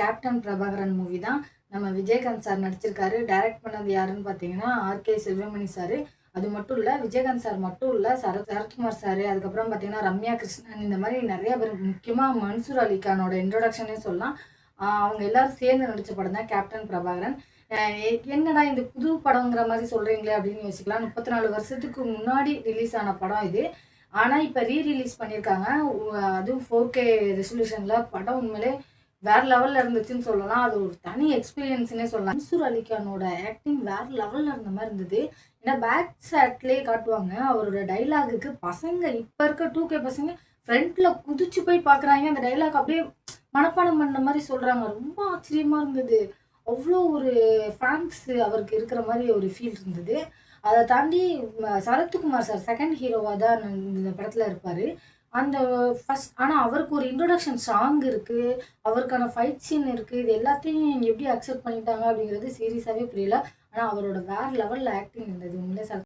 Captain Prabhakaran movie தான். நம்ம Vijayakanth sir நடிச்சிருக்காரு. டைரக்ட் பண்ணது யாருன்னு பார்த்தீங்கன்னா ஆர்கே செல்வமணி சார் அது மட்டும் இல்லை விஜயகாந்த் சார் மட்டும் இல்லை சரத் சரத்குமார் சார் அதுக்கப்புறம் பார்த்தீங்கன்னா ரம்யா கிருஷ்ணன். இந்த மாதிரி நிறைய பேர் முக்கியமாக மன்சூர் அலிகானோட இன்ட்ரோடக்ஷனே சொல்லலாம். அவங்க எல்லாரும் சேர்ந்து நடித்த படம் தான் கேப்டன் பிரபாகரன் என்னடா இந்த புது படங்கிற மாதிரி சொல்கிறீங்களே அப்படின்னு யோசிக்கலாம். முப்பத்தி நாலு வருஷத்துக்கு முன்னாடி ரிலீஸ் ஆன படம் இது. ஆனால் இப்போ ரீ ரிலீஸ் பண்ணியிருக்காங்க அதுவும் ஃபோர் கே ரெசல்யூஷனில் படம் உண்மையிலே வேற லெவலில் இருந்துச்சுன்னு சொல்லலாம். அது ஒரு தனி எக்ஸ்பீரியன்ஸ்னே சொல்லலாம். மன்சூர் அலிகானோட ஆக்டிங் வேற லெவலில் இருந்த மாதிரி இருந்தது. ஏன்னா பேக் ஷாட்லேயே காட்டுவாங்க. அவரோட டைலாகுக்கு பசங்க இப்போ இருக்க டூ கே பசங்க ஃப்ரண்ட்ல குதிச்சு போய் பார்க்குறாங்க அந்த டைலாக் அப்படியே மனப்பாடம் பண்ண மாதிரி சொல்கிறாங்க ரொம்ப ஆச்சரியமாக இருந்தது. அவ்வளோ ஒரு ஃபேன்ஸ் அவருக்கு இருக்கிற மாதிரி ஒரு ஃபீல் இருந்தது. அதை தாண்டி சரத்குமார் சார் செகண்ட் ஹீரோவாக தான் இந்த படத்தில் இருப்பார். அந்த ஃபஸ்ட் ஆனால் அவருக்கு ஒரு இன்ட்ரொடக்ஷன் சாங் இருக்குது அவருக்கான ஃபைட் சீன் இருக்குது இது எல்லாத்தையும் எப்படி அக்செப்ட் பண்ணிட்டாங்க அப்படிங்கிறது சீரியஸாகவே புரியல. ஆனால் அவரோட வேறு லெவலில் ஆக்டிங் இருந்தது. உண்மையிலே சரத்